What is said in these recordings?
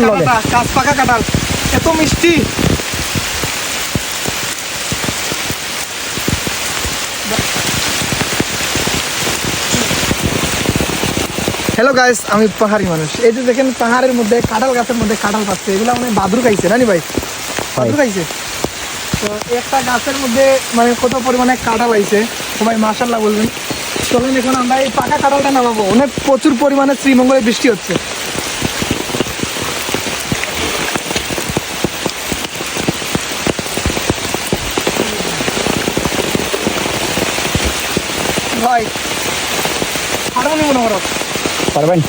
লগে। কাঁটাটা, কাঁচ পাকা কাঁঠাল। এত মিষ্টি। হ্যালো গাইস আমি পাহাড়ি মানুষ। এই যে দেখেন পাহাড়ের মধ্যে কাঁঠাল গাছের মধ্যে কাঁঠাল পাচ্ছে। এগুলো মানে বাদুর খাইছে নানি ভাই? বাদুর খাইছে? তো একটা গাছের মধ্যে মানে কত পরিমাণে কাঁঠাল আইছে সবাই মাশাল্লাহ বলবেন। চলুন এখন আমরা এই পাকা কাঁঠালটা নামাবো। অনেক প্রচুর পরিমাণে শ্রীমঙ্গলে বৃষ্টি হচ্ছে। করো। পারবেন?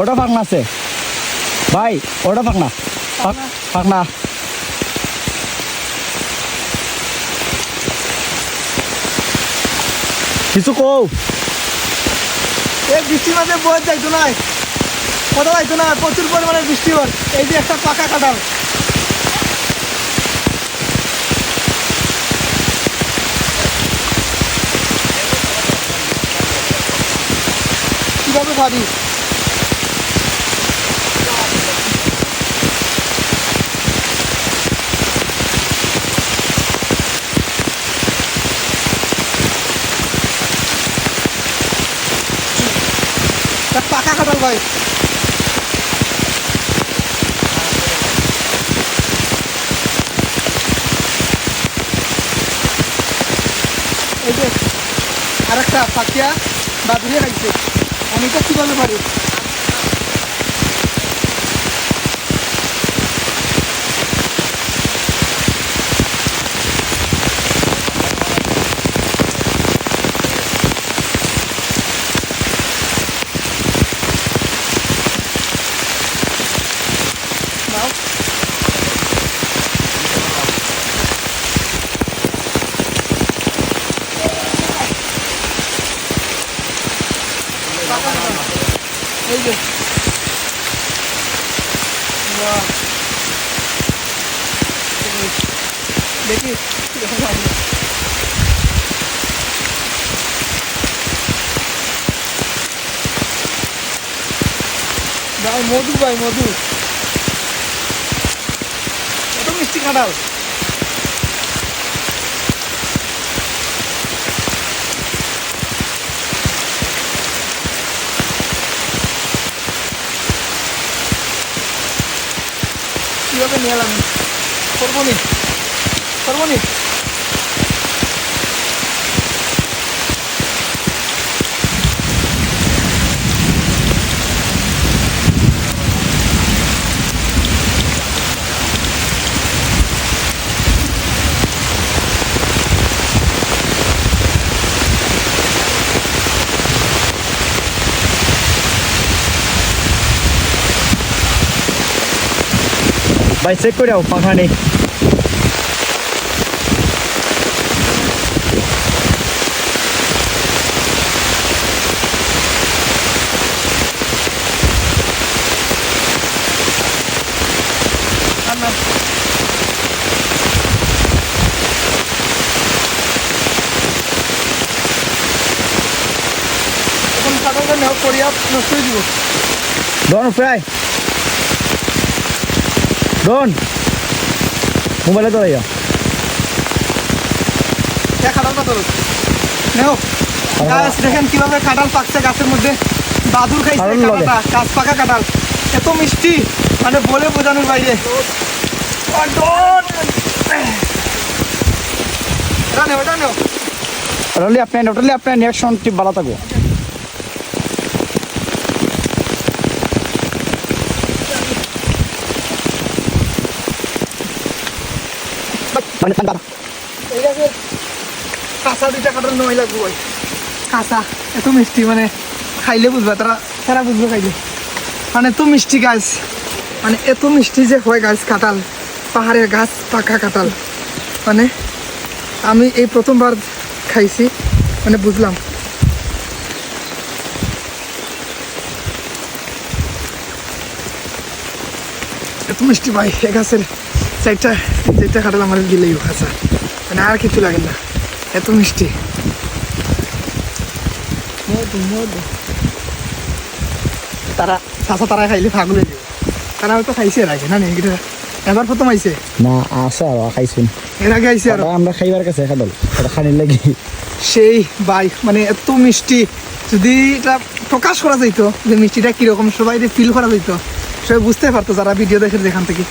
ওটা ফাঁকনা আছে। ভাই ওটা ফাঁকনা ফাঁক- ফাঁকনা কিছু কও। এই বৃষ্টির মাঝে বয়ে যাইতো না। কোথাও যাইতো না প্রচুর পরিমাণে বৃষ্টি হয় এই যে একটা পাকা কাঁঠাল। কীভাবে ভাবি একটা পাকা কাঁঠাল ভাই। এই আরেকটা পাখিয়া বাদুড়ে খাইছে। আমি তো কীভাবে পারি? এই দেখি ভাই মধু ভাই মধু। কত মিষ্টি কাঁঠাল। কীভাবে নিয়ে এলাম করব নি করব নি ভাই চেক করে দাও পাখা নেই আর না এখন কাঁঠালটা নেওয়া করিয়া নষ্ট হয়ে দিব ডন প্রায় ডন মোবাইলে তো ইয়া এক কাঁঠালটা ধরো নেও। গাছ দেখেন কীভাবে কাঁঠাল পাকছে গাছের মধ্যে। বাদুর খাইছে কাঁঠালটা গাছ পাকা কাঁঠাল। এত মিষ্টি। মানে বলে বোঝানোর বাইরে। এটা নেও এটা নেও। ওটালি আপনার ওটালি আপনার ভালো থাকব। মানে ঠান্ডা কাঁচা দুইটা কাঁঠাল নয় লাগবে ভাই। কাঁচা, এত মিষ্টি মানে খাইলে বুঝবে, তারা তারা বুঝবে খাইলে। মানে এত মিষ্টি গাছ মানে এত মিষ্টি যে হয় গাছ কাঁঠাল, পাহাড়ের গাছ, পাকা কাঁঠাল। মানে আমি এই প্রথমবার খাইছি মানে বুঝলাম। এত মিষ্টি ভাই, এ গাছের চারটা চারটা কাঁঠাল আমার দিলেই আচ্ছা। মানে আর কিছু লাগে না। এত মিষ্টি। তারা চাষা তারা খাইলে পাগল হয়ে যাবে। তারা হয়তো খাইছে এর আগে না নি? এটা এবার প্রথম আইছে। না আছে আর খাইছুন এর আগে আইছে আর। আমরা খাইবার কাছে ওটা খানির লাগি। সেই বাই মানে এত মিষ্টি। যদি এটা প্রকাশ করা যাইতো যে মিষ্টিটা কীরকম সবাই ফিল করা যাইতো সবাই বুঝতে পারতো যারা ভিডিও দেখে যেখান থেকে।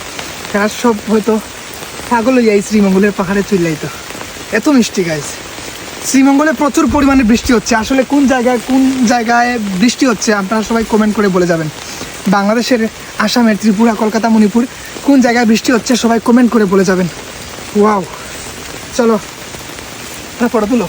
তারা সব হয়তো হয়ে যায় শ্রীমঙ্গলের পাহাড়ে চলে যাইতো এত মিষ্টি গাইস শ্রীমঙ্গলে প্রচুর পরিমাণে বৃষ্টি হচ্ছে। আসলে কোন জায়গায় কোন জায়গায় বৃষ্টি হচ্ছে আপনারা সবাই কমেন্ট করে বলে যাবেন। বাংলাদেশের আসামের ত্রিপুরা, কলকাতা, মণিপুর, কোন জায়গায় বৃষ্টি হচ্ছে সবাই কমেন্ট করে বলে যাবেন। ওয়াও চলো ফটো তুলো।